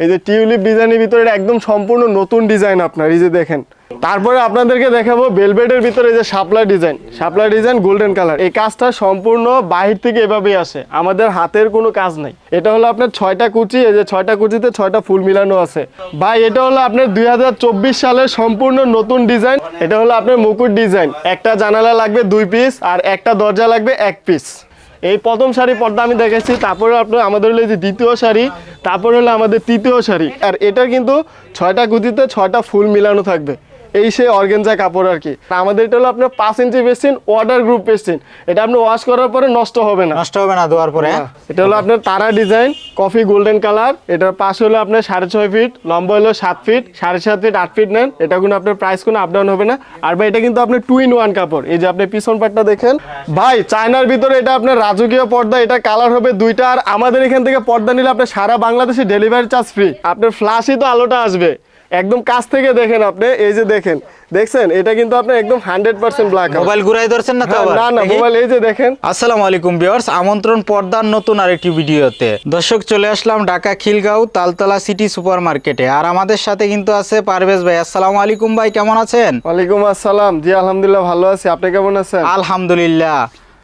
এই যে টিউলিপ ডিজাইনের ভিতরে একদম সম্পূর্ণ নতুন ডিজাইন আপনার, এই যে দেখেন। তারপরে আপনাদেরকে দেখাবো বেলভেটের ভিতরে যে শাপলা ডিজাইন। শাপলা ডিজাইন গোল্ডেন কালার। এই কাজটা সম্পূর্ণ বাহির থেকে এভাবেই আসে। আমাদের হাতের কোনো কাজ নাই। এটা হলো আপনার ছয়টা কুচি, এই যে ছয়টা কুচিতে ছয়টা ফুল মিলানো আছে। ভাই, এটা হলো আপনার দুই হাজার চব্বিশ সালের সম্পূর্ণ নতুন ডিজাইন। এটা হলো আপনার মুকুট ডিজাইন। একটা জানালা লাগবে দুই পিস আর একটা দরজা লাগবে এক পিস। এই প্রথম শাড়ি পর্দা আমি দেখেছি তারপরে আপনার আমাদের হলো যে দ্বিতীয় শাড়ি, তারপরে হলো আমাদের তৃতীয় শাড়ি। আর এটা কিন্তু ছয়টা গুতিতে ছয়টা ফুল মিলানো থাকবে। এই সেই অর্গেনজা কাপড় আর কি। আমাদের এটা হলো আপনার পাঁচ ইঞ্চি পেস্টিন ওয়াটার গ্রুপ পেস্টিন এটা আপনি ওয়াশ করার পরে নষ্ট হবে না। নষ্ট হবে না ধোয়ার পরে হ্যাঁ? এটা হলো আপনার তারা ডিজাইন কফি গোল্ডেন কালার। এটার পাশ হলো আপনার সাড়ে ছয় ফিট লম্বা হলো সাত ফিট সাড়ে সাত ফিট আট ফিট নেন। এটা কোনো আপনার প্রাইস কোনো আপ ডাউন হবে না। আর ভাই এটা কিন্তু আপনার টু ইন ওয়ান কাপড়। এই যে আপনি পিছন পাটটা দেখেন। ভাই চায়নার ভিতরে এটা আপনার রাজকীয় পর্দা এটা কালার হবে দুইটা। আর আমাদের এখান থেকে পর্দা নিলে আপনার সারা বাংলাদেশে ডেলিভারি চার্জ ফ্রি আপনার ফ্লাশই তো আলোটা আসবে। একদম কাছ থেকে দেখেন আপনি এই যে দেখেন দেখছেন? এটা কিন্তু আপনার একদম হান্ড্রেড পার্সেন্ট ব্ল্যাক মোবাইল ঘুরাই ধরছেন না তো? না না মোবাইল এই যে দেখেন। আসসালামু আলাইকুম ভিউয়ার্স আমন্ত্রণ পর্দার নতুন আরেকটি ভিডিওতে। দর্শক চলে আসলাম ঢাকা খিলগাঁও তালতলা সিটি সুপার মার্কেটে আর আমাদের সাথে কিন্তু আছে পারভেজ ভাই। আসসালামু আলাইকুম ভাই কেমন আছেন? ওয়ালাইকুম আসসালাম। জি আলহামদুলিল্লাহ ভালো আছি। আপনি কেমন আছেন? আলহামদুলিল্লাহ।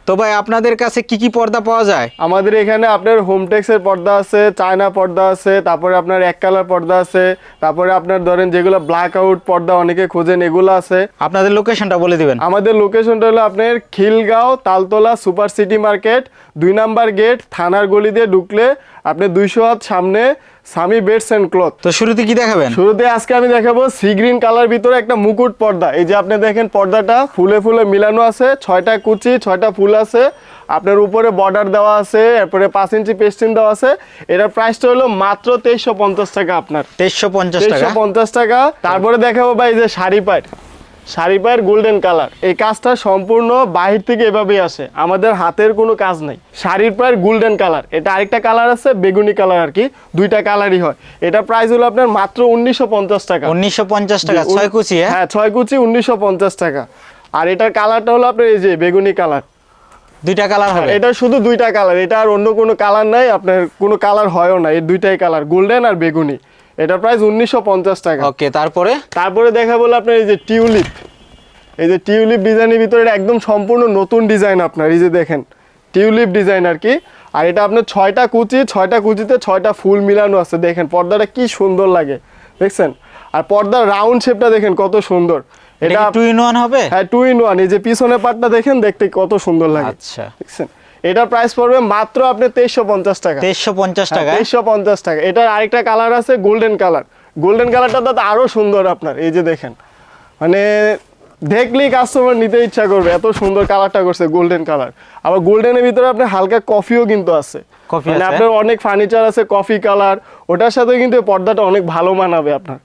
তো ভাই আপনাদের কাছে কি কি পর্দা পাওয়া যায়? আমাদের এখানে আপনার হোমটেক্সের পর্দা আছে চায়না পর্দা আছে তারপরে আপনার এক কালার পর্দা আছে তারপরে আপনার ধরেন যেগুলো ব্ল্যাক আউট পর্দা অনেকে খোঁজেন এগুলো আছে। আপনাদের লোকেশনটা বলে দিবেন। আমাদের লোকেশনটা হলো আপনার Khilgaon Taltola super city market দুই নাম্বার গেট থানার গলি দিয়ে ঢুকলে আপনি দুইশো হাত সামনে সামি বেডস অ্যান্ড ক্লথ তো শুরুতে কি দেখাবেন? শুরুতে আজকে আমি দেখাবো সি গ্রিন কালার ভিতরে একটা মুকুট পর্দা। এই যে আপনি দেখেন পর্দাটা ফুলে ফুলে মিলানো আছে ছয়টা কুচি ছয়টা ফুল আছে। আপনার উপরে বর্ডার দেওয়া আছে এরপরে পাঁচ ইঞ্চি পেস্টিন দেওয়া আছে। এটার প্রাইসটা হলো মাত্র তেইশশো পঞ্চাশ টাকা আপনার। তেইশশো পঞ্চাশ টাকা। পঞ্চাশ টাকা। তারপরে দেখাবো ভাই যে শাড়ি পায়ের শাড়ি পায়ের গোল্ডেন কালার এই কাজটা সম্পূর্ণ বাহির থেকে এভাবেই আসে। আমাদের হাতের কোনো কাজ নাই। শাড়ির পায়ের গোল্ডেন কালার এটা আরেকটা কালার আছে বেগুনি কালার আর কি। দুইটা কালারই হয়। এটা প্রাইস হলো আপনার মাত্র উনিশশো পঞ্চাশ টাকা। উনিশশো পঞ্চাশ টাকা ছয় কুচি হ্যাঁ? হ্যাঁ ছয় কুচি উনিশশো পঞ্চাশ টাকা। আর এটার কালারটা হলো আপনার এই যে বেগুনি কালার দুইটা কালার হবে? এটা শুধু দুইটা কালার এটা আর অন্য কোনো কালার নাই। আপনার কোনো কালার হয়ও না। এই দুইটাই কালার গোল্ডেন আর বেগুনি। এটা প্রাইস উনিশশো পঞ্চাশ টাকা। ওকে তারপরে? তারপরে দেখা বলে আপনার এই যে টিউলিপ। এই যে টিউলিপ ডিজাইনের ভিতরে এটা একদম সম্পূর্ণ নতুন ডিজাইন আপনার এই যে দেখেন টিউলিপ ডিজাইন আর কি। আর এটা আপনার ছয়টা কুচি ছয়টা কুচিতে ছয়টা ফুল মিলানো আছে দেখেন পর্দাটা কি সুন্দর লাগে দেখছেন? আর পর্দার রাউন্ড শেপটা দেখেন কত সুন্দর। এটা এটা টু ইন ওয়ান হবে? হ্যাঁ টু ইন ওয়ান এই যে পিছনের পার্টটা দেখেন দেখতে কত সুন্দর লাগে আচ্ছা। দেখছেন? এটার প্রাইস পড়বে মাত্র আপনি তেইশশো পঞ্চাশ টাকা। তেইশশো পঞ্চাশ টাকা তেইশশো পঞ্চাশ টাকা। এটার আরেকটা কালার আছে গোল্ডেন কালার গোল্ডেন কালারটা দাদা আরও সুন্দর আপনার এই যে দেখেন। মানে দেখলেই কাস্টমার নিতে ইচ্ছা করবে এত সুন্দর কালারটা করছে গোল্ডেন কালার আবার গোল্ডেনের ভিতরে আপনার হালকা কফিও কিন্তু আছে। কফি মানে? আপনার অনেক ফার্নিচার আছে কফি কালার ওটার সাথে কিন্তু পর্দাটা অনেক ভালো মানাবে আপনার।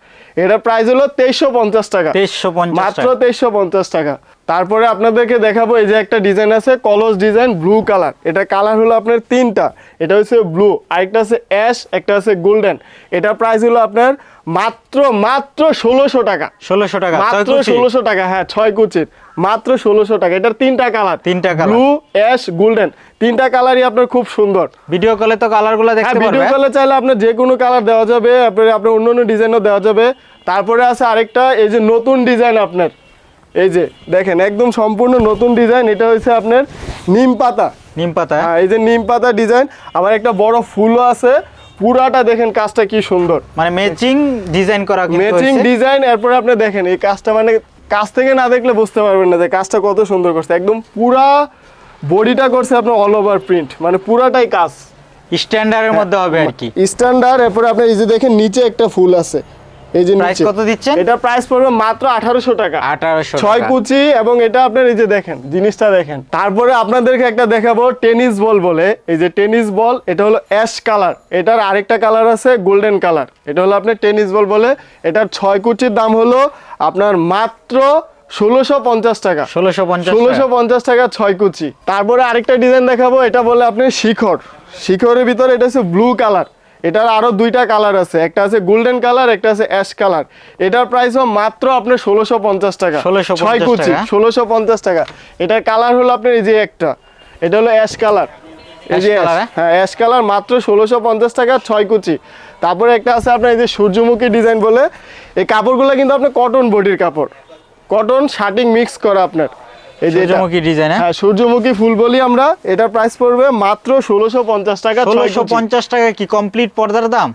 এটার প্রাইস হলো তেইশশো পঞ্চাশ টাকা। তেইশশো মাত্র তেইশশো পঞ্চাশ টাকা। তারপরে আপনাদেরকে দেখাবো এই যে একটা ডিজাইন আছে কলস ডিজাইন ব্লু কালার এটা কালার হলো আপনার তিনটা। এটা হচ্ছে ব্লু আরেকটা আছে অ্যাশ একটা আছে গোল্ডেন এটা প্রাইস হলো আপনার মাত্র মাত্র ষোলোশো টাকা। ষোলোশো টাকা মাত্র? ষোলোশো টাকা হ্যাঁ ছয় কুচির। মাত্র ষোলোশো টাকা। এটার তিনটা কালার। তিনটা colour। Blue ash golden. তিনটা কালারই আপনার খুব সুন্দর। ভিডিও কলে তো কালারগুলো হ্যাঁ ভিডিও কলে চাইলে আপনার যে কোনো কালার দেওয়া যাবে আপনার আপনার অন্য অন্য ডিজাইনও দেওয়া যাবে। তারপরে আছে আরেকটা এই যে নতুন ডিজাইন আপনার। এই যে দেখেন একদম সম্পূর্ণ নতুন ডিজাইন। এটা হচ্ছে আপনার নিম পাতা। নিম পাতা। হ্যাঁ এই যে নিম পাতা ডিজাইন। আবার একটা বড় ফুলও আছে। পুরাটা দেখেন কাজটা কি সুন্দর। মানে ম্যাচিং ডিজাইন করা ম্যাচিং ডিজাইন এরপরে আপনি দেখেন এই কাজটা মানে কাজ থেকে না দেখলে বুঝতে পারবেন না যে কাজটা কত সুন্দর করছে। একদম পুরা বডিটা করছে আপনার অল ওভার প্রিন্ট মানে পুরাটাই কাজ। স্ট্যান্ডার্ডের মধ্যে হবে আর কি। স্ট্যান্ডার্ড এরপরে আপনি এই যে দেখেন নিচে একটা ফুল আছে। এই যে প্রাইস কত দিচ্ছেন? এটা প্রাইস পড়বে মাত্র আঠারোশো টাকা। আঠারোশো ছয় কুচি এবং এটা আপনার এই যে দেখেন জিনিসটা দেখেন। তারপরে আপনাদেরকে একটা দেখাবো টেনিস বল বলে। এই যে টেনিস বল এটা হলো অ্যাশ কালার। এটার আরেকটা কালার আছে গোল্ডেন কালার। এটা হলো আপনার টেনিস বল বলে। এটার ছয় কুচির দাম হলো আপনার মাত্র ষোলোশো পঞ্চাশ টাকা। ষোলোশো পঞ্চাশ ষোলোশো পঞ্চাশ টাকা ছয় কুচি। তারপরে আরেকটা ডিজাইন দেখাবো এটা বলে আপনি শিখর। শিখরের ভিতরে এটা হচ্ছে ব্লু কালার। এটার আরও দুইটা কালার আছে। একটা আছে গোল্ডেন কালার একটা আছে অ্যাশ কালার এটার প্রাইস প্রাইসও মাত্র আপনার ষোলোশো পঞ্চাশ টাকা। 1650 ছয় কুচি ষোলোশো পঞ্চাশ টাকা। এটার কালার হলো আপনার এই যে একটা। এটা হলো অ্যাশ কালার এই যে হ্যাঁ? অ্যাশ কালার মাত্র ষোলোশো পঞ্চাশ টাকা ছয় কুচি। তারপরে একটা আছে আপনার এই যে সূর্যমুখী ডিজাইন বলে। এই কাপড়গুলো কিন্তু আপনার কটন বডির কাপড়। কটন শার্টিং মিক্স করা আপনার। এই যে সূর্যমুখী ডিজাইন হ্যাঁ? হ্যাঁ সূর্যমুখী ফুল বলি আমরা এটার প্রাইস পড়বে মাত্র ষোলোশো পঞ্চাশ টাকা ষোলোশো পঞ্চাশ টাকা কি কমপ্লিট পর্দার দাম?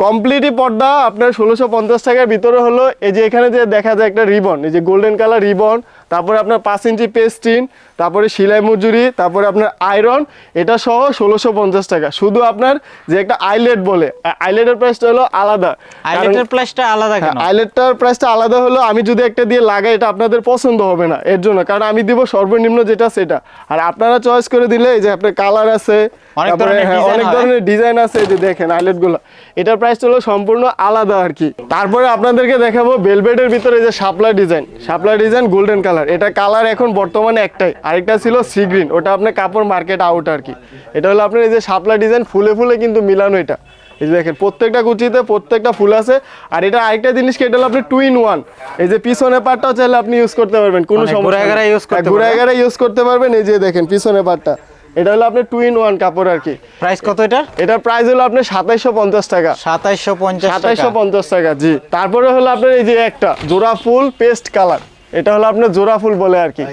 কমপ্লিটই পর্দা আপনার ষোলোশো পঞ্চাশ টাকার ভিতরে হলো এই যে এখানে যে দেখা যায় একটা রিবন এই যে গোল্ডেন কালার রিবন তারপরে আপনার পাঁচ ইঞ্চি পেস্টিন তারপরে সেলাই মজুরি তারপরে আপনার আয়রন এটা সহ ষোলোশো পঞ্চাশ টাকা। শুধু আপনার যে একটা আইলেট বলে আইলেটের প্রাইসটা হলো আলাদা। আইলেটের প্রাইসটা আলাদা কেন? আইলেটটার প্রাইসটা আলাদা হলো আমি যদি একটা দিয়ে লাগাই এটা আপনাদের পছন্দ হবে না এর জন্য। কারণ আমি দিব সর্বনিম্ন যেটা সেটা। আর আপনারা চয়েস করে দিলে এই যে আপনার কালার আছে অনেক তারপরে ধরনের হ্যাঁ, অনেক ধরনের ডিজাইন আছে এই যে দেখেন আইলেটগুলো এটার প্রাইস হলো সম্পূর্ণ আলাদা আর কি। তারপরে আপনাদেরকে দেখাবো বেলভেটের ভিতরে যে শাপলা ডিজাইন শাপলা ডিজাইন গোল্ডেন কালার এটা কালার এখন বর্তমানে একটাই। আরেকটা ছিল সি গ্রিন ওটা আপনার কাপড় মার্কেট আউট আর কি। এটা হলো আপনার এই যে শাপলা ডিজাইন ফুলে ফুলে কিন্তু মিলানো এটা। এই যে দেখেন প্রত্যেকটা কুচিতে প্রত্যেকটা ফুল আছে। আর এটা আরেকটা জিনিস কি এটা হলো আপনি টু ইন ওয়ান এই যে পিছনে পাটটাও চাইলে আপনি ইউজ করতে পারবেন কোনো মানে সমস্যা use করতে ঘুরায় ইউজ করতে পারবেন এই যে দেখেন পিছনে পাটটা এটা হলো আপনার টু ইন ওয়ান কাপড় আর কি। প্রাইস কত এটা? এটার প্রাইস হলো আপনার সাতাইশশো পঞ্চাশ টাকা। সাতাইশশো পঞ্চাশ সাতাইশশো পঞ্চাশ টাকা জি। তারপরে হলো আপনার এই যে একটা জোড়া ফুল পেস্ট কালার এটা হলো আপনার জোড়া ফুল বলে আর কি।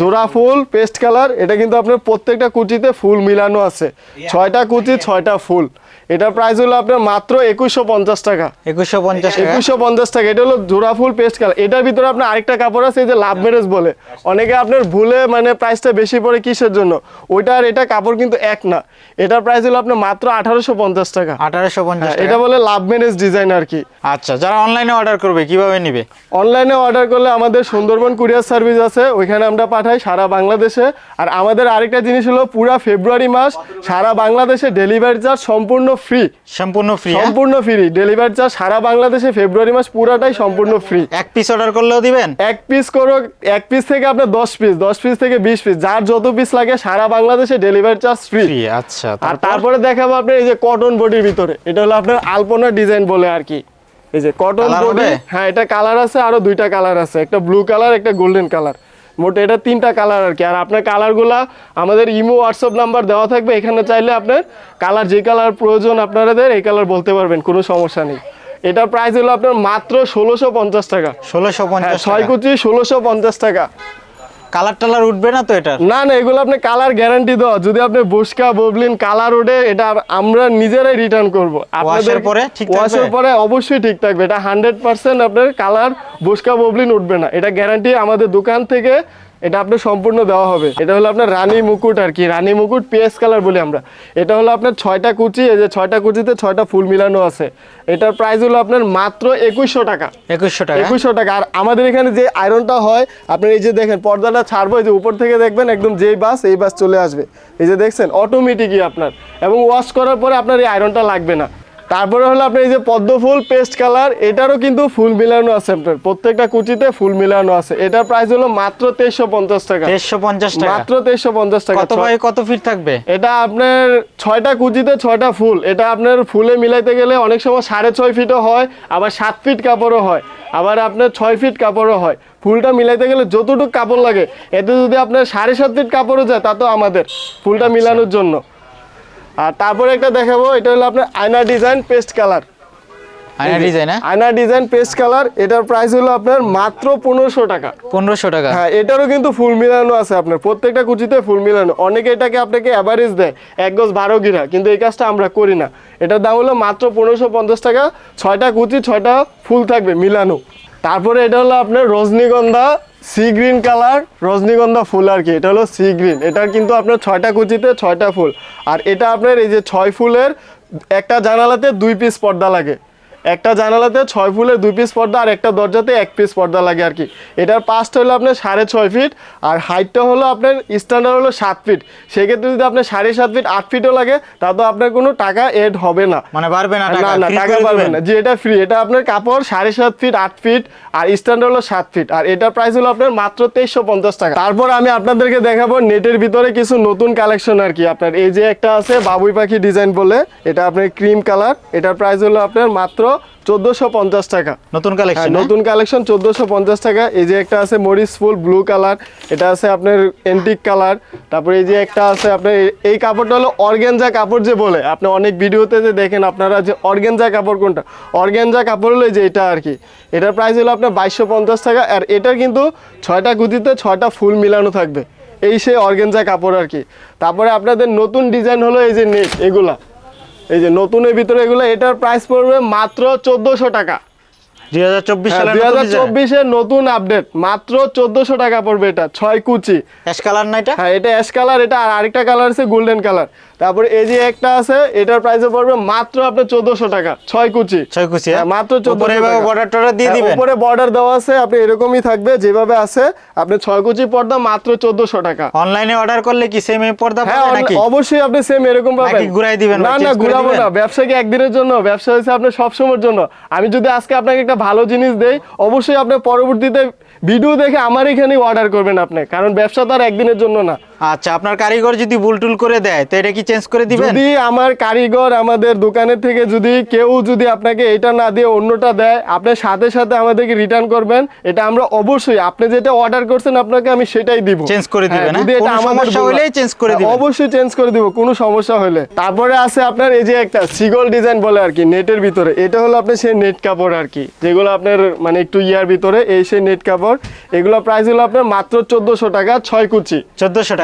জোড়া ফুল পেস্ট কালার এটা কিন্তু আপনার প্রত্যেকটা কুচিতে ফুল মিলানো আছে। ছয়টা কুচি ছয়টা ফুল। এটার প্রাইস হলো আপনার মাত্র একুশশো পঞ্চাশ টাকা। একুশশো পঞ্চাশ একুশশো পঞ্চাশ টাকা এটা হলো জোড়া ফুল পেস্ট কালার এটার ভিতরে আপনার আরেকটা কাপড় আছে এই যে লাভ ম্যারেজ বলে। অনেকে আপনার ভুলে মানে প্রাইসটা বেশি পড়ে কিসের জন্য? ওইটা আর এটা কাপড় কিন্তু এক না। এটার প্রাইস হলো আপনার মাত্র আঠারোশো পঞ্চাশ টাকা। আঠারোশো পঞ্চাশ হ্যাঁ, এটা বলে লাভ ম্যারেজ ডিজাইন আর কি। আচ্ছা যারা অনলাইনে অর্ডার করবে কীভাবে নিবে? অনলাইনে অর্ডার করলে আমাদের সুন্দরবন কুরিয়ার সার্ভিস আছে ওইখানে আমরা পাঠাই সারা বাংলাদেশে। আর আমাদের আরেকটা জিনিস হলো পুরা ফেব্রুয়ারি মাস সারা বাংলাদেশে ডেলিভারি চার্জ সম্পূর্ণ ফ্রি সম্পূর্ণ ফ্রি সম্পূর্ণ ফ্রি ডেলিভারি চার্জ সারা বাংলাদেশে ফেব্রুয়ারি মাস পুরাটাই সম্পূর্ণ ফ্রি এক পিস অর্ডার করলেও দিবেন? এক পিস করো এক পিস থেকে আপনার দশ পিস দশ পিস থেকে বিশ পিস যার যত পিস লাগে সারা বাংলাদেশে ডেলিভারি চার্জ ফ্রি ফ্রি আচ্ছা আর তারপরে? দেখাবো আপনার এই যে কটন বডির ভিতরে। এটা হলো আপনার আলপনা ডিজাইন বলে আর কি। এই যে কটন বডি হ্যাঁ এটা কালার আছে আরও দুইটা কালার আছে। একটা ব্লু কালার একটা গোল্ডেন কালার মোট এটা তিনটা কালার আর কি। আর আপনার কালারগুলা আমাদের ইমো হোয়াটসঅ্যাপ নাম্বার দেওয়া থাকবে। এখানে চাইলে আপনার কালার যে কালার প্রয়োজন আপনাদের এই কালার বলতে পারবেন কোনো সমস্যা নেই। এটার প্রাইস হলো আপনার মাত্র ষোলোশো পঞ্চাশ টাকা। ষোলোশো হ্যাঁ পঞ্চাশ ছয় কুচি ষোলোশো পঞ্চাশ টাকা। কালার টালার উঠবে না তো এটা না না এগুলো আপনি কালার গ্যারান্টি দাও যদি আপনি বসকা ববলিন কালার উঠে এটা আমরা নিজেরাই রিটার্ন করব। Wash-এর পরে ঠিক থাকবে? ওয়াশের পরে অবশ্যই ঠিক থাকবে। এটা হান্ড্রেড পার্সেন্ট আপনার কালার বসকা ববলিন উঠবে না। এটা গ্যারান্টি আমাদের দোকান থেকে এটা আপনার সম্পূর্ণ দেওয়া হবে। এটা হলো আপনার রানী মুকুট আর কি রানী মুকুট পিএস কালার বলি আমরা। এটা হলো আপনার ছয়টা কুচি এই যে ছয়টা কুচিতে ছয়টা ফুল মিলানো আছে। এটার প্রাইস হলো আপনার মাত্র একুশশো টাকা। একুশশো টাকা। একুশশো টাকা। আর আমাদের এখানে যে আয়রনটা হয় আপনার এই যে দেখেন পর্দাটা ছাড়বো এই যে উপর থেকে দেখবেন একদম যেই বাস এই বাস চলে আসবে। এই যে দেখছেন অটোমেটিকই আপনার। এবং ওয়াশ করার পরে আপনার এই আয়রনটা লাগবে না। তারপরে হলো আপনার এই যে পদ্ম ফুল পেস্ট কালার এটারও কিন্তু ফুল মিলানো আছে আপনার। প্রত্যেকটা কুচিতে ফুল মিলানো আছে। এটার প্রাইস হলো মাত্র তেইশশো পঞ্চাশ টাকা। দেড়শো পঞ্চাশ টাকা। মাত্র তেইশশো পঞ্চাশ টাকা। কত কত ফিট থাকবে? এটা আপনার ছয়টা কুচিতে ছয়টা ফুল। এটা আপনার ফুলে মিলাইতে গেলে অনেক সময় সাড়ে ছয় ফিটও হয় আবার সাত ফিট কাপড়ও হয় আবার আপনার ছয় ফিট কাপড়ও হয়। ফুলটা মিলাইতে গেলে যতটুকু কাপড় লাগে এতে যদি আপনার সাড়ে সাত ফিট কাপড়ও যায় তা তো আমাদের। ফুলটা মিলানোর জন্য। আর তারপরে একটা দেখাবো এটা হলো আপনার আয়না ডিজাইন পেস্ট কালার আয়না ডিজাইন হ্যাঁ? আয়না ডিজাইন পেস্ট কালার এটার প্রাইস হলো আপনার মাত্র পনেরোশো টাকা। পনেরোশো টাকা। হ্যাঁ এটারও কিন্তু ফুল মিলানো আছে আপনার প্রত্যেকটা কুচিতে ফুল মিলানো। অনেকে এটাকে আপনাকে অ্যাভারেজ দেয় এক গজ বারো গিরা কিন্তু এই কাজটা আমরা করি না। এটার দাম হলো মাত্র পনেরোশো পঞ্চাশ টাকা ছয়টা কুচি ছয়টা ফুল থাকবে মিলানো। তারপরে এটা হলো আপনার রজনীগন্ধা সি গ্রিন কালার, রজনীগন্ধা ফুল আর কি। এটা হলো সি গ্রিন। এটার কিন্তু আপনার ছয়টা কুচিতে ছয়টা ফুল। আর এটা আপনার এই যে ছয় ফুলের একটা জানালাতে দুই পিস পর্দা লাগে। একটা জানালাতে ছয় ফুলের দুই পিস পর্দা আর একটা দরজাতে এক পিস পর্দা লাগে আর কি। এটার পাঁচটা হলো আপনার সাড়ে ছয় ফিট আর হাইটটা হলো আপনার স্ট্যান্ডার্ড হলো সাত ফিট সেক্ষেত্রে যদি আপনার সাড়ে সাত ফিট আট ফিটও লাগে তা তো আপনার কোনো টাকা এড হবে না। মানে পারবে না না টাকা। না টাকা পাবেন না। যে এটা ফ্রি এটা আপনার কাপড় সাড়ে সাত ফিট আট ফিট আর স্ট্যান্ডার্ড হলো সাত ফিট আর এটার প্রাইস হলো আপনার মাত্র তেইশশো পঞ্চাশ টাকা। তারপর আমি আপনাদেরকে দেখাবো নেটের ভিতরে কিছু নতুন কালেকশন আর কি। আপনার এই যে একটা আছে বাবুই পাখি ডিজাইন বলে এটা আপনার ক্রিম কালার এটার প্রাইস হলো আপনার মাত্র চোদ্দোশো পঞ্চাশ টাকা। নতুন হ্যাঁ, কালেকশন নতুন কালেকশন চোদ্দোশো পঞ্চাশ টাকা। এই যে একটা আছে মরিচ ফুল ব্লু কালার এটা আছে আপনার এন্টিক কালার তারপরে এই যে একটা আছে আপনার এই- এই কাপড়টা হলো অর্গেনজা কাপড় যে বলে। আপনি অনেক ভিডিওতে যে দেখেন আপনারা যে অর্গেনজা কাপড় কোনটা? অর্গেনজা কাপড় হলো যে এটা আর কি। এটার প্রাইস হলো আপনার বাইশশো পঞ্চাশ টাকা আর এটার কিন্তু ছয়টা গুতিতে ছয়টা ফুল মিলানো থাকবে। এই সেই অর্গেনজা কাপড় আর কি। তারপরে আপনাদের নতুন ডিজাইন হলো এই যে নেট এগুলা। এই যে নতুনের ভিতরে এগুলো এটার প্রাইস পড়বে মাত্র চোদ্দোশো টাকা। দুই হাজার চব্বিশ হ্যাঁ, সালের দুই হাজার নতুন নতুন আপডেট মাত্র চোদ্দশো টাকা পড়বে এটা ছয় কুচি। অ্যাশ কালার না এটা? হ্যাঁ এটা অ্যাশ কালার এটা আর আরেকটা কালার আছে গোল্ডেন কালার তারপরে এই যে একটা আছে এটার প্রাইসে পড়বে মাত্র আপনার চোদ্দশো টাকা ছয় কুচি। ছয় কুচি হ্যাঁ, মাত্র চোদ্দ উপরে বর্ডার টর্ডার দিয়ে দিবেন? উপরে বর্ডার দেওয়া আছে আপনি এরকমই থাকবে যেভাবে আছে আপনি ছয় কুচি পর্দা মাত্র চোদ্দশো টাকা। অনলাইনে অর্ডার করলে কি সেম পর্দা হ্যাঁ নাকি? অবশ্যই আপনি সেম এরকম পাবেন। নাকি ঘুরাই দিবেন না না ঘুরাবো না। ব্যবসা কি একদিনের জন্য? ব্যবসা হচ্ছে আপনার সব সময়ের জন্য। আমি যদি আজকে আপনাকে একটা ভালো জিনিস দেই অবশ্যই আপনি পরবর্তীতে ভিডিও দেখে আমার এখানেই অর্ডার করবেন আপনি। কারণ ব্যবসা তো আর একদিনের জন্য না। আচ্ছা আপনার কারিগর যদি বুলটুল করে দেয় তো এটা কি চেঞ্জ করে দিবেন? যদি আমার কারিগর আমাদের দোকানের থেকে যদি কেউ যদি আপনাকে এটা না দিয়ে অন্যটা দেয় আপনি সাথে সাথে আমাদেরকে রিটার্ন করবেন। এটা আমরা অবশ্যই আপনি যেটা অর্ডার করছেন আপনাকে আমি সেটাই দিব। Change করে দিবেন, হ্যাঁ, যদি হ্যাঁ? এটা আমাদের সমস্যা ভুল হলেই change করে হ্যাঁ, দিবেন। অবশ্যই চেঞ্জ করে দিব কোনো সমস্যা হলে তারপরে আছে আপনার এই যে একটা সিগল ডিজাইন বলে আর কি নেটের ভিতরে। এটা হলো আপনার সেই নেট কাপড় আর কি যেগুলো আপনার মানে একটু ইয়ার ভিতরে এই সেই নেট কাপড়। এগুলো প্রাইস হলো আপনার মাত্র চোদ্দশো টাকা ছয় কুচি। চোদ্দশো টাকা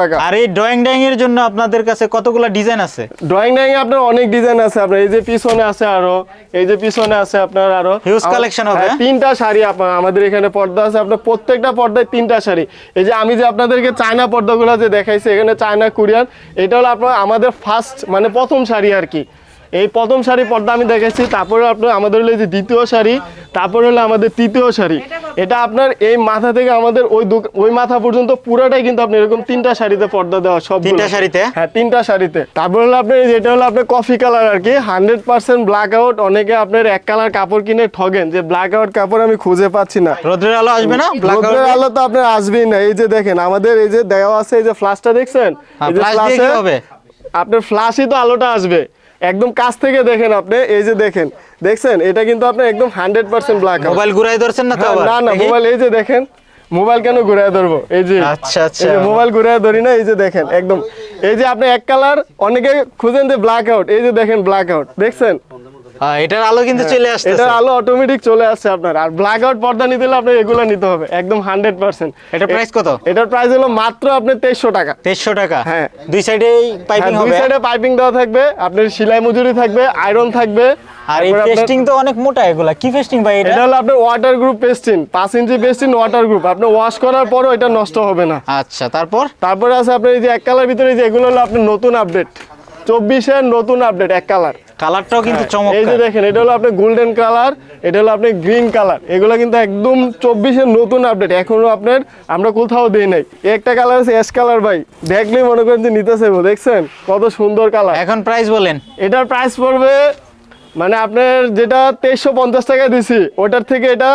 টাকা? আর এই ড্রয়িং ড্রয়িং এর জন্য আপনাদের কাছে কতগুলো ডিজাইন আছে? ড্রয়িং ডাইং আপনার অনেক ডিজাইন আছে। আপনার এই যে পিছনে আছে আরও এই যে পিছনে আছে আপনার আরও। Collection হবে, হ্যাঁ, হ্যাঁ? তিনটা শাড়ি আমাদের এখানে পর্দা আছে। আপনার প্রত্যেকটা পর্দায় তিনটা শাড়ি। এই যে আমি যে আপনাদেরকে চায়না পর্দাগুলো যে দেখাইছি এখানে চায়না কোরিয়ান এটা হলো আপনার আমাদের ফার্স্ট মানে প্রথম শাড়ি আর কি। এই প্রথম শাড়ি পর্দা আমি দেখেছি তারপরে আপনার আমাদের হলো যে দ্বিতীয় শাড়ি তারপরে হলো আমাদের তৃতীয় শাড়ি। এটা আপনার এই মাথা থেকে আমাদের ওই ওই মাথা পর্যন্ত পুরোটাই কিন্তু আপনি এরকম তিনটা শাড়িতে পর্দা দেওয়া সব তিনটা শাড়িতে? হ্যাঁ তিনটা শাড়িতে। তারপর হলো আপনার এই যেটা হলো আপনার কফি কালার আর কি হান্ড্রেড পার্সেন্ট ব্ল্যাক আউট অনেকে আপনার এক কালার কাপড় কিনে ঠগেন যে ব্ল্যাক আউট কাপড় আমি খুঁজে পাচ্ছি না। রোদ্রের আলো আসবে না? ব্ল্যাক রোদ্রের আলো তো আপনার আসবেই না। এই যে দেখেন আমাদের এই যে দেওয়া আছে এই যে ফ্লাশটা দেখছেন? হ্যাঁ, এই যে? আপনার ফ্ল্যাশই তো আলোটা আসবে। একদম কাছ থেকে দেখেন আপনি এই যে দেখেন দেখছেন? এটা কিন্তু আপনি একদম হান্ড্রেড পার্সেন্ট ব্ল্যাক মোবাইল ঘুরাই ধরছেন না না না মোবাইল এই যে দেখেন মোবাইল কেন ঘুরায় ধরবো? এই যে আচ্ছা, আচ্ছা। মোবাইল ঘুরায় ধরি না এই যে দেখেন একদম। এই যে আপনি এক কালার অনেকে খুঁজেন যে ব্ল্যাক আউট এই যে দেখেন ব্ল্যাক আউট দেখছেন? হ্যাঁ, এটার আলো কিন্তু চলে আসছে এটার আলো অটোমেটিক চলে আসছে আপনার। আর ব্ল্যাক আউট পর্দা নিতে হলে আপনার এগুলো নিতে হবে একদম হান্ড্রেড পার্সেন্ট এটার price কত? এটার প্রাইস হলো মাত্র আপনার তেইশশো টাকা। তেইশশো টাকা? হ্যাঁ। দুই সাইডেই পাইপিং হ্যাঁ, দুই সাইডে পাইপিং দেওয়া থাকবে আপনার সেলাই মজুরি থাকবে আয়রন থাকবে। আর এই পেস্টিং তো অনেক মোটা এগুলা। কি পেস্টিং ভাই এটা? এটা হলো আপনার ওয়াটার গ্রুপ পেস্টিন পাঁচ ইঞ্চি পেস্টিন ওয়াটার গ্রুপ আপনি ওয়াশ করার পরও এটা নষ্ট হবে না। আচ্ছা তারপর? তারপরে আছে আপনার এই যে এক কালার ভিতরে যে এগুলো হলো আপনার নতুন আপডেট চব্বিশের নতুন আপডেট এক কালার কালারটাও কিন্তু এই যে দেখেন এটা হলো আপনার গোল্ডেন কালার এটা হলো আপনার গ্রিন কালার এগুলো কিন্তু একদম চব্বিশের নতুন আপডেট এখনও আপনার আমরা কোথাও দিই নাই। একটা কালার আছে অ্যাশ কালার ভাই। দেখলে মনে করেন যে নিতে চাইব দেখছেন? কত সুন্দর কালার এখন প্রাইস বলেন। এটার প্রাইস পড়বে মানে আপনার যেটা তেইশশো পঞ্চাশ টাকা দিছি ওটার থেকে এটা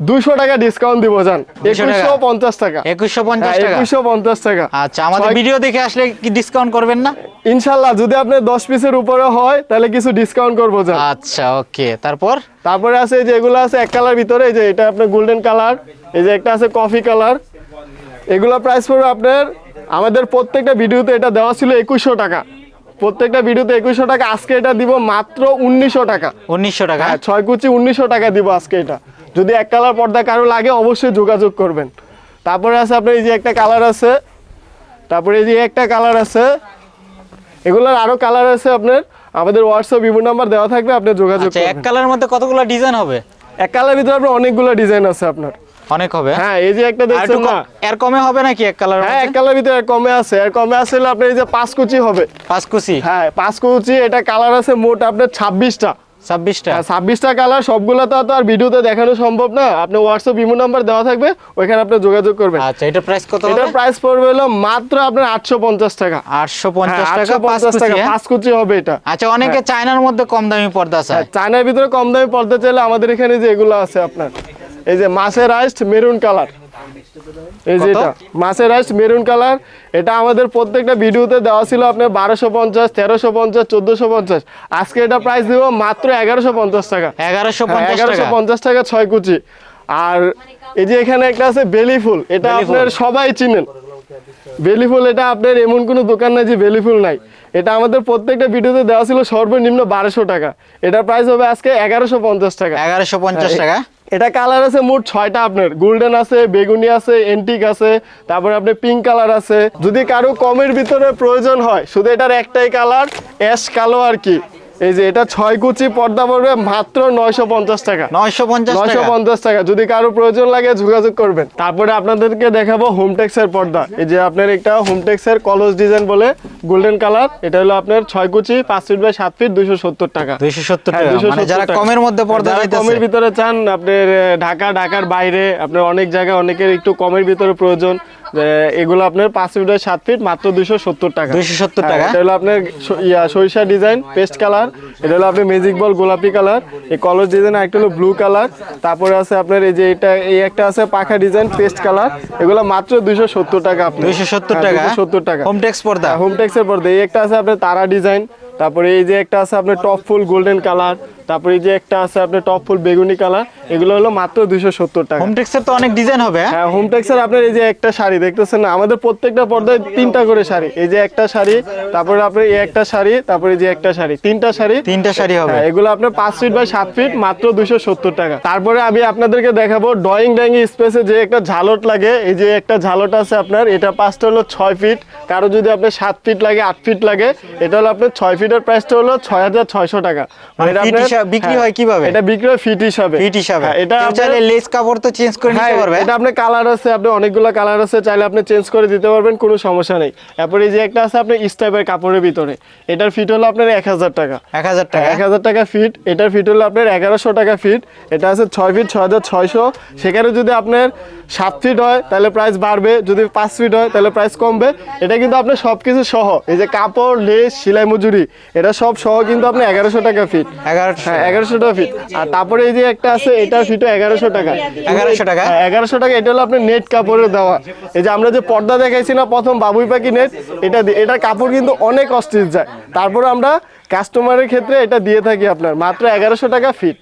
দুশো টাকা ডিসকাউন্ট দিব যান একুশশো পঞ্চাশ টাকা। একুশশো পঞ্চাশ হ্যাঁ, টাকা। একুশশো পঞ্চাশ টাকা। আচ্ছা আমাদের ভিডিও দেখে আসলে কি ডিসকাউন্ট করবেন না? ইনশাল্লাহ যদি আপনার দশ পিসের উপরে হয় তাহলে কিছু ডিসকাউন্ট করব যান আচ্ছা ওকে তারপর? তারপরে আছে এই যে এগুলো আছে এক কালার ভিতরে এই যে এটা আপনার গোল্ডেন কালার এই যে একটা আছে কফি কালার এগুলো প্রাইস পড়বে আপনার আমাদের প্রত্যেকটা ভিডিওতে এটা দেওয়া ছিল একুশশো টাকা। প্রত্যেকটা ভিডিওতে একুশশো টাকা আজকে এটা দিব মাত্র উনিশশো টাকা। উনিশশো টাকা হ্যাঁ। ছয় কুচি উনিশশো টাকা দিব আজকে এটা। যদি এক কালার পর্দা কারও লাগে অবশ্যই যোগাযোগ করবেন। তারপরে আছে আপনার এই যে একটা কালার আছে তারপরে এই যে একটা কালার আছে এগুলোর আরও কালার আছে আপনার আমাদের হোয়াটসঅ্যাপ ইমো নাম্বার দেওয়া থাকবে আপনি যোগাযোগ আচ্ছা এক করবেন। কালারের মধ্যে কতগুলো ডিজাইন হবে? এক কালার ভিতরে আপনার অনেকগুলো ডিজাইন আছে আপনার। অনেক হবে? হ্যাঁ এই যে একটা দেখছেন না। এর কমে হবে নাকি এক কালার হ্যাঁ এক কালার ভিতরে কমে আছে। আর কমে আছে আপনার এই যে পাঁচ কুচি হবে। পাঁচ কুচি? হ্যাঁ পাঁচ কুচি এটা কালার আছে মোট আপনার ছাব্বিশটা। ছাব্বিশটা? হ্যাঁ ছাব্বিশটা কালার সবগুলো তো আর ভিডিওতে দেখানো সম্ভব না। আপনি হোয়াটসঅ্যাপ ইমো নাম্বার দেওয়া থাকবে ওইখানে আপনি যোগাযোগ করবেন। আচ্ছা এটার প্রাইস কত হবে? প্রাইস পড়বে হলো মাত্র আপনার আটশো পঞ্চাশ টাকা। আটশো পঞ্চাশ হ্যাঁ, টাকা পাঁচ টাকা হ্যাঁ? পাঁচ কুচি হবে এটা। আচ্ছা অনেকে চায়নার মধ্যে কম দামি পর্দা চায়। হ্যাঁ, চায়নার ভিতরে কম দামে পড়তে চাইলে আমাদের এখানে যে এগুলো আছে আপনার এই যে মাছের আইস্ট মেরুন কালার এই যে? এটা মাছেরাইজ মেরুন কালার এটা আমাদের প্রত্যেকটা ভিডিওতে দেওয়া ছিল আপনার বারোশো পঞ্চাশ তেরোশো পঞ্চাশ চোদ্দোশো পঞ্চাশ। আজকে এটা প্রাইস দিব মাত্র এগারোশো পঞ্চাশ টাকা। এগারোশো হ্যাঁ, এগারোশো পঞ্চাশ টাকা ছয় কুচি। আর এই যে এখানে একটা আছে বেলি ফুল এটা আপনার সবাই চিনেন। বেলি ফুল এটা আপনার এমন কোনো দোকান নাই যে বেলি ফুল নাই। এটা আমাদের প্রত্যেকটা ভিডিওতে দেওয়া ছিল সর্বনিম্ন বারোশো টাকা। এটার প্রাইস হবে আজকে এগারোশো পঞ্চাশ টাকা। এগারোশো পঞ্চাশ হ্যাঁ, টাকা। এটা কালার আছে মোট ছয়টা আপনার। গোল্ডেন আছে, বেগুনি আছে এন্টিক আছে, তারপরে আপনি পিঙ্ক কালার আছে। যদি কারও কমের ভিতরে প্রয়োজন হয়, শুধু এটার একটাই কালার অ্যাশ কালো আর কি। এই যে এটা ছয় কুচি পর্দা পড়বে মাত্র নয়শো পঞ্চাশ টাকা। নয়শো পঞ্চাশ নয়শো পঞ্চাশ টাকা। যদি কারও প্রয়োজন লাগে যোগাযোগ করবেন। তারপরে আপনাদেরকে দেখাবো হোমটেক্সের পর্দা। এই যে আপনার একটা হোমটেক্সের কলস ডিজাইন বলে গোল্ডেন কালার এটা হলো আপনার ছয় কুচি পাঁচ ফিট বাই সাত ফিট দুইশো সত্তর টাকা। দুইশো সত্তর হ্যাঁ, টাকা। 270 মানে যারা কমের মধ্যে পর্দা কমের ভিতরে চান আপনার ঢাকা ঢাকার বাইরে আপনার অনেক জায়গায় অনেকের একটু কমের ভিতরে প্রয়োজন। এগুলো আপনার পাঁচ ফিট সাত ফিট মাত্র দুইশো সত্তর টাকা। 270 সত্তর টাকা। এটা হলো আপনার ইয়া সরিষা ডিজাইন পেস্ট কালার এটা হলো আপনার ম্যাজিক বল গোলাপি কালার এই কলর ডিজাইন একটা হলো ব্লু কালার তারপরে আছে আপনার এই যে এটা এই একটা আছে পাখা ডিজাইন পেস্ট কালার এগুলো মাত্র দুইশো সত্তর টাকা আপনার। 270 টাকা? সত্তর টাকা। হোম হোমটেক্স পর্দা? হোম টেক্সের পর্দা। এই একটা আছে আপনার তারা ডিজাইন তারপরে এই যে একটা আছে আপনার টপ ফুল গোল্ডেন কালার তারপরে এই যে একটা আছে আপনার টপ ফুল বেগুনি কালার এগুলো হলো মাত্র দুইশো সত্তর টাকা। হোমটেক্সের তো অনেক ডিজাইন হবে হ্যাঁ? হ্যাঁ হোম আপনার এই যে একটা শাড়ি দেখতেছেন না? আমাদের প্রত্যেকটা পর্দায় তিনটা করে শাড়ি এই যে একটা শাড়ি তারপরে আপনার এই একটা শাড়ি তারপরে এই যে একটা শাড়ি তিনটা শাড়ি। তিনটা শাড়ি হবে। হ্যাঁ, এগুলো আপনার পাঁচ ফিট বাই সাত ফিট মাত্র দুইশো সত্তর টাকা। তারপরে আমি আপনাদেরকে দেখাবো ড্রয়িং ডাইং স্পেসে যে একটা ঝালট লাগে এই যে একটা ঝালট আছে আপনার এটা পাঁচটা হলো ছয় ফিট কারও যদি আপনার সাত ফিট লাগে আট ফিট লাগে এটা হলো আপনার ছয় ফিটের প্রাইসটা হলো ছয় হাজার ছয়শো টাকা। মানে এটা হিসাবে বিক্রি হ্যাঁ, হয় কীভাবে? এটা বিক্রি হয় ফিট হিসাবে। ফিট হিসাবে। হ্যাঁ, এটা চাইলে লেস কাপড় তো চেঞ্জ করে হ্যাঁ নিতে পারবে। এটা আপনার কালার আছে আপনি অনেকগুলো কালার আছে চাইলে আপনি চেঞ্জ করে দিতে পারবেন কোনো সমস্যা নেই। তারপরে এই যে একটা আছে আপনার স্টাইপের কাপড়ের ভিতরে এটার ফিট হলো আপনার এক হাজার টাকা। এক হাজার টাকা। এক হাজার টাকা ফিট এটার ফিট হলো আপনার এগারোশো টাকা ফিট এটা আছে ছয় ফিট ছয় হাজার ছয়শো। সেখানে যদি আপনার সাত ফিট হয় তাহলে প্রাইস বাড়বে যদি পাঁচ ফিট হয় তাহলে প্রাইস কমবে। এটা কিন্তু আপনার সব কিছু সহ এই যে কাপড় লেস সেলাই মজুরি এটা সব সহ কিন্তু আপনি এগারোশো টাকা ফিট এগারোশো। হ্যাঁ এগারোশো টাকা ফিট আর তারপরে এই যে একটা আছে এটা ফিটও এগারোশো টাকা। এগারোশো টাকা? হ্যাঁ, এগারোশো টাকা এটা হলো আপনি নেট কাপড়ের দেওয়া। এই যে আমরা যে পর্দা দেখাইছি না প্রথম বাবুই পাখি নেট এটা এটা এটার কাপড় কিন্তু অনেক অস্থির যায়। তারপরে আমরা কাস্টমারের ক্ষেত্রে এটা দিয়ে থাকি আপনার। মাত্র এগারোশো টাকা ফিট